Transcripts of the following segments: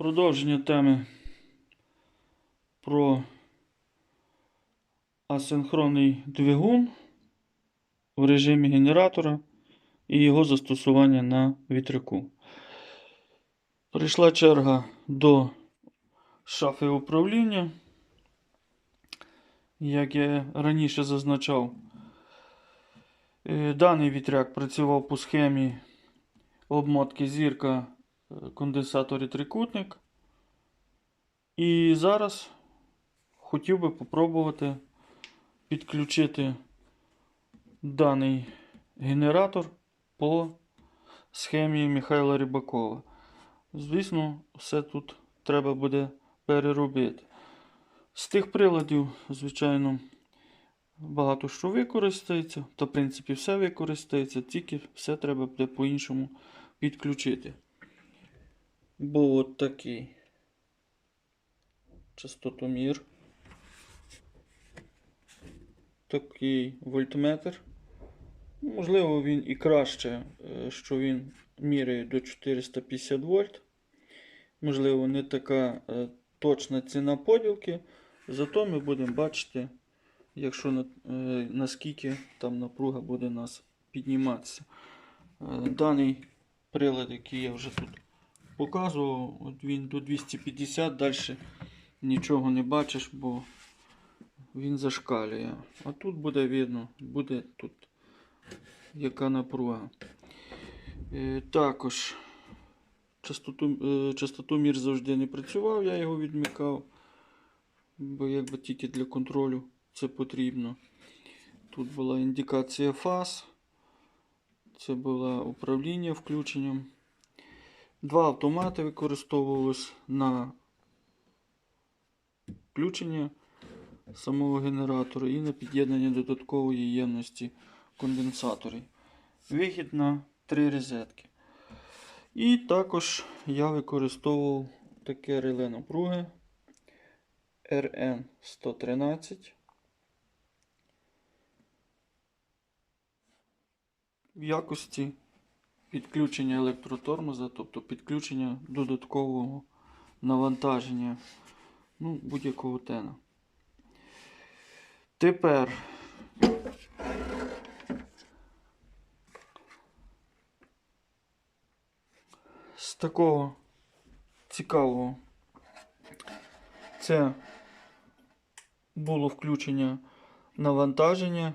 Продовження теми про асинхронний двигун в режимі генератора і його застосування на вітряку. Прийшла черга до шафи управління. Як я раніше зазначав, е, даний вітряк працював по схемі обмотки зірка е, конденсатор і трикутник. І зараз хотів би попробувати підключити даний генератор по схемі Михайла Рибакова. Звісно, все тут треба буде переробити. З тих приладів, звичайно, багато що використається, та в принципі все використається, тільки все треба буде по-іншому підключити. Був от такий частотомір. Такий вольтметр. Можливо, він і краще, е, що він міряє до 450 вольт. Можливо, не така е, точна ціна поділки. Зато ми будемо бачити, якщо е, наскільки там напруга буде нас підніматися. Даний прилад, який я вже тут показував, от він до 250, далі нічого не бачиш, бо він зашкалює. А тут буде видно, буде тут яка напруга. Е, Також частоту, е, частотомір завжди не працював, я його відмикав, бо якби тільки для контролю це потрібно. Тут була індикація фаз. Це було управління включенням. Два автомати використовувалось на включення самого генератора і на під'єднання додаткової ємності конденсаторів. Вихід на три розетки. І також я використовував таке реле напруги RN113. В якості підключення електротормоза, тобто підключення додаткового навантаження ну, будь-якого тена. Тепер з такого цікавого це було включення навантаження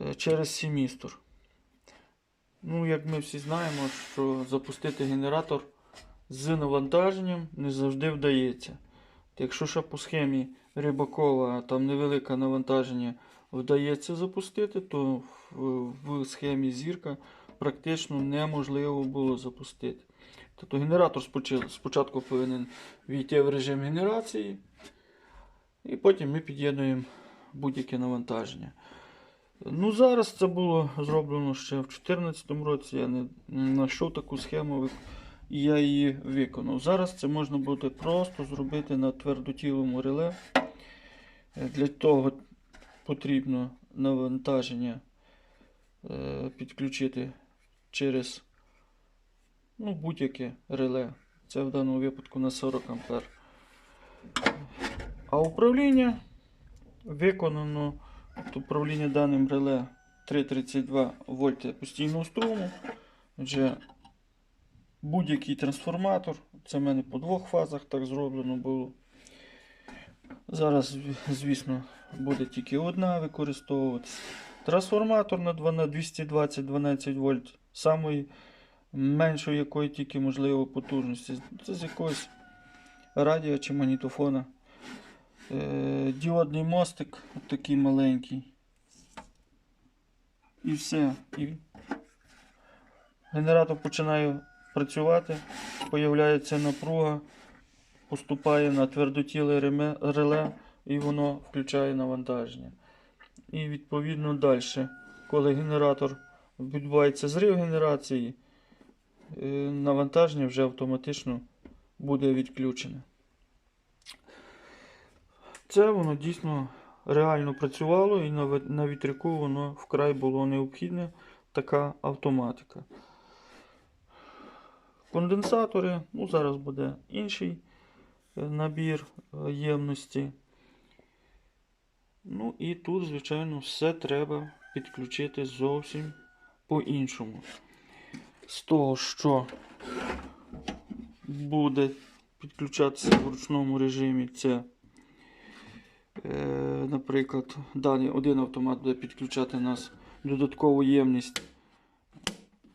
е, через семістор. Ну, як ми всі знаємо, що запустити генератор з навантаженням не завжди вдається. Якщо ще по схемі Рибакова там невелике навантаження вдається запустити, то в, схемі зірка практично неможливо було запустити. Тобто генератор спочатку повинен війти в режим генерації, і потім ми під'єднуємо будь-яке навантаження. Ну, зараз це було зроблено ще в 2014 році. Я не знайшов таку схему і я її виконав. Зараз це можна буде просто зробити на твердотілому реле. Е, Для того потрібно навантаження е, підключити через ну, будь-яке реле. Це в даному випадку на 40 А. А управління виконано управління даним реле 332 вольти постійного струму. Отже, будь-який трансформатор. Це в мене по двох фазах так зроблено було. Зараз, звісно, буде тільки одна використовуватися. Трансформатор на 220-12 вольт, самої меншої якої тільки можливо потужності. Це з якогось радіо чи магнітофона. Е, діодний мостик, от такий маленький. І все. І генератор починає працювати, появляється напруга, поступає на твердотіле реле і воно включає навантаження. І відповідно далі, коли генератор відбувається зрив генерації, е, навантаження вже автоматично буде відключене. Це воно дійсно реально працювало і на, вітряку воно вкрай було необхідне, така автоматика. конденсатори. Ну, зараз буде інший е, набір е, ємності. Ну і тут, звичайно, все треба підключити зовсім по-іншому. З того, що буде підключатися в ручному режимі, це, наприклад, даний один автомат буде підключати нас додаткову ємність е,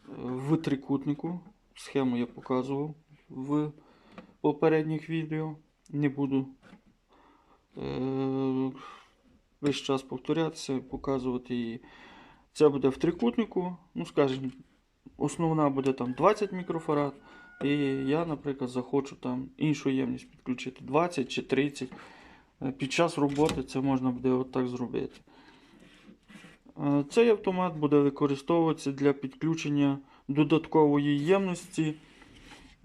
в трикутнику. Схему я показував в попередніх відео. Не буду е, весь час повторятися, показувати її. Це буде в трикутнику, ну скажімо, основна буде там 20 мікрофарад. І я, наприклад, захочу там іншу ємність підключити 20 чи 30. Е, Під час роботи це можна буде отак зробити. Е, Цей автомат буде використовуватися для підключення додаткової ємності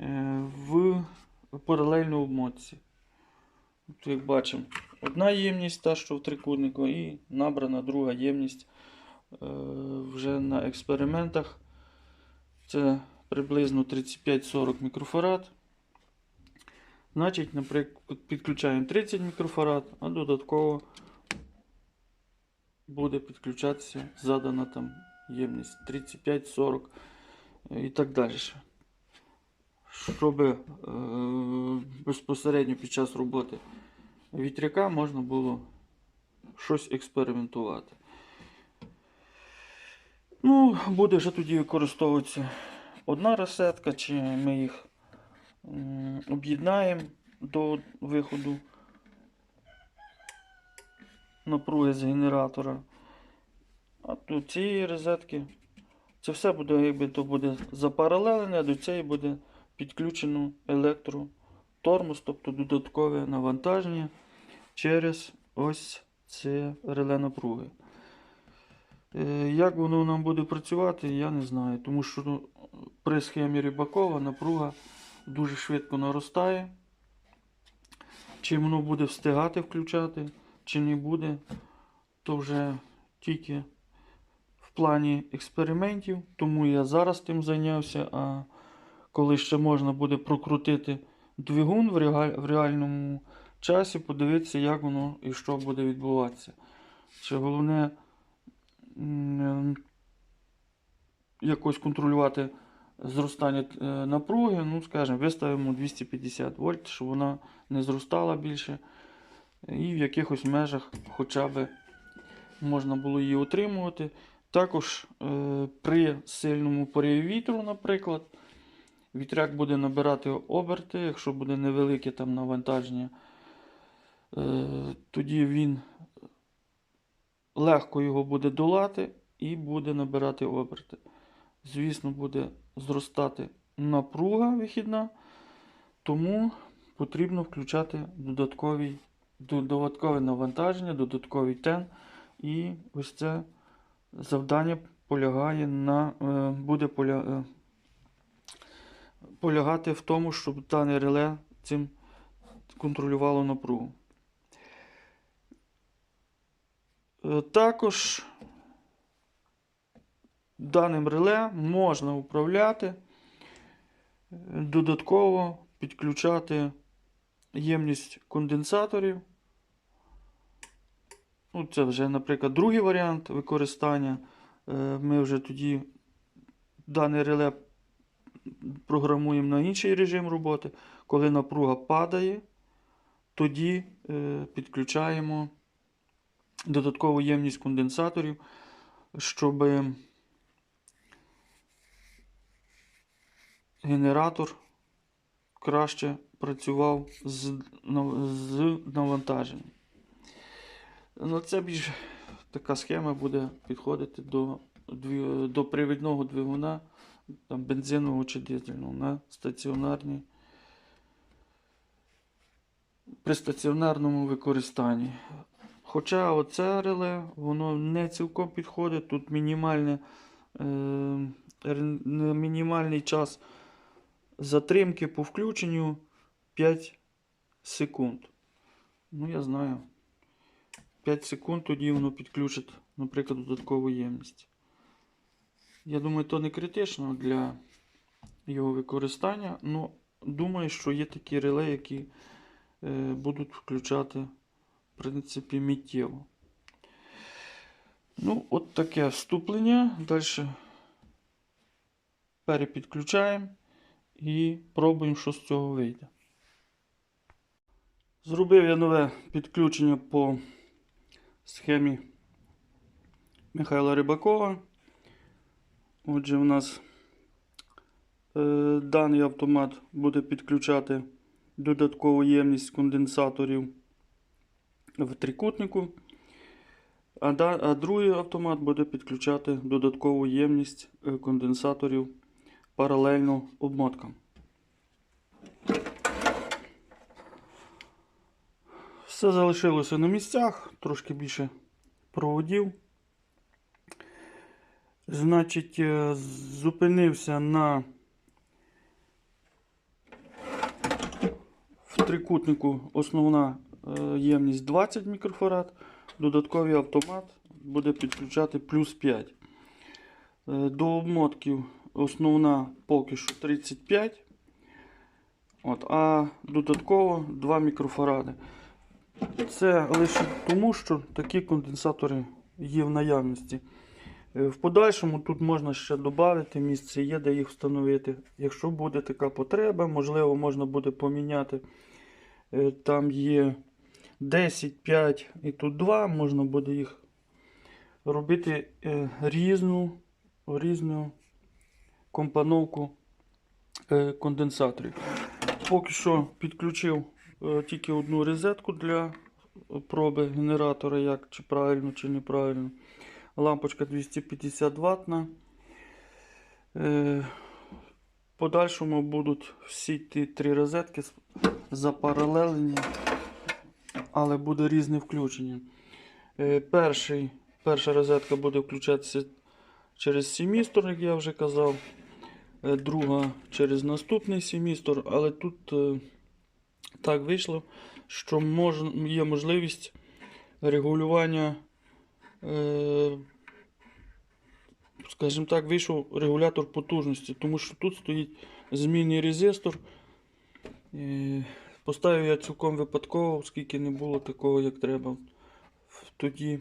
е, в паралельну обмотці. От як бачимо, одна ємність, та що в трикутнику, і набрана друга ємність вже на експериментах. Це приблизно 35-40 мікрофарад. Значить, наприклад, підключаємо 30 мікрофарад, а додатково буде підключатися задана там ємність 35-40 і так далі. Щоб е, безпосередньо під час роботи вітряка можна було щось експериментувати. Ну, буде вже тоді використовуватися одна розетка, чи ми їх об'єднаємо до виходу напруги з генератора. А до цієї розетки це все буде, якби то буде запаралелене, до цієї буде підключено електротормоз, тобто додаткове навантаження через ось це реле напруги. Е, Як воно нам буде працювати, я не знаю, тому що при схемі Рибакова напруга дуже швидко наростає. Чи воно буде встигати включати, чи не буде, то вже тільки в плані експериментів, тому я зараз тим зайнявся. А коли ще можна буде прокрутити двигун в, реаль- в реальному часі, подивитися, як воно і що буде відбуватися. Чи головне якось контролювати зростання е, напруги, ну, скажімо, виставимо 250 вольт, щоб вона не зростала більше. І в якихось межах хоча б можна було її утримувати. Також е, при сильному пориві вітру, наприклад, вітряк буде набирати оберти, якщо буде невелике там навантаження, е, тоді він легко його буде долати і буде набирати оберти. Звісно, буде зростати напруга вихідна, тому потрібно включати додаткові, додаткове навантаження, додатковий тен. І ось це завдання полягає на, е, буде поля, е, полягати в тому, щоб дане реле цим контролювало напругу. Е, Також даним реле можна управляти, е, додатково підключати ємність конденсаторів. Ну, це вже, наприклад, другий варіант використання. Е, Ми вже тоді дане реле програмуємо на інший режим роботи. Коли напруга падає, тоді е, підключаємо додаткову ємність конденсаторів, щоб генератор краще працював з, з навантаженням. Ну, це більш така схема буде підходити до, до привідного двигуна там, бензинового чи дизельного на стаціонарній при стаціонарному використанні. Хоча оце реле, воно не цілком підходить. Тут мінімальне, е, мінімальний час затримки по включенню 5 секунд. Ну, я знаю. 5 секунд тоді воно підключить, наприклад, додаткову ємність. Я думаю, то не критично для його використання. Ну, думаю, що є такі реле, які е, будуть включати, в принципі, миттєво. Ну, от таке вступлення. Далі перепідключаємо і пробуємо, що з цього вийде. Зробив я нове підключення по схемі Михайла Рибакова. Отже, у нас е, даний автомат буде підключати додаткову ємність конденсаторів в трикутнику, а, да, а другий автомат буде підключати додаткову ємність е, конденсаторів паралельно обмоткам. Все залишилося на місцях, трошки більше проводів. Значить, е, зупинився на в трикутнику основна е, ємність 20 мікрофарад, додатковий автомат буде підключати плюс 5. Е, До обмотків основна поки що 35, от, а додатково 2 мікрофаради. Це лише тому, що такі конденсатори є в наявності. Е, В подальшому тут можна ще додати місце, є де їх встановити. Якщо буде така потреба, можливо, можна буде поміняти. Е, Там є 10, 5 і тут 2, можна буде їх робити е, різну, різну компоновку е, конденсаторів. Поки що підключив е, тільки одну розетку для проби генератора, як чи правильно, чи неправильно. Лампочка 250 ватна. Е, подальшому будуть всі ті три розетки запаралелені, але буде різне включення. Перший, перша розетка буде включатися через семістор, як я вже казав. Е, Друга через наступний семістор, але тут е, так вийшло, що є можливість регулювання, е, скажімо так, вийшов регулятор потужності, тому що тут стоїть змінний резистор. Поставив я цілком випадково, оскільки не було такого, як треба тоді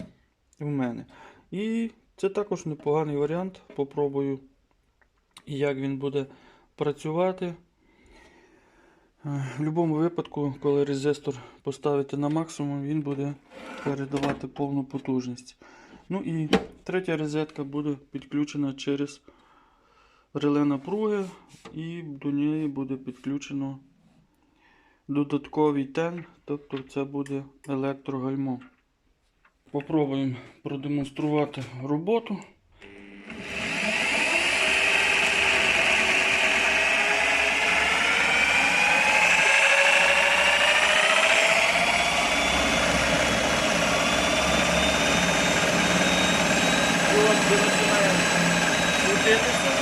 в мене. І це також непоганий варіант. Попробую, як він буде працювати. Е, В будь-якому випадку, коли резистор поставити на максимум, він буде передавати повну потужність. Ну і третя розетка буде підключена через реле напруги, і до неї буде підключено додатковий тен, тобто це буде електрогальмо. Попробуємо продемонструвати роботу. І от ми починаємо крутитися.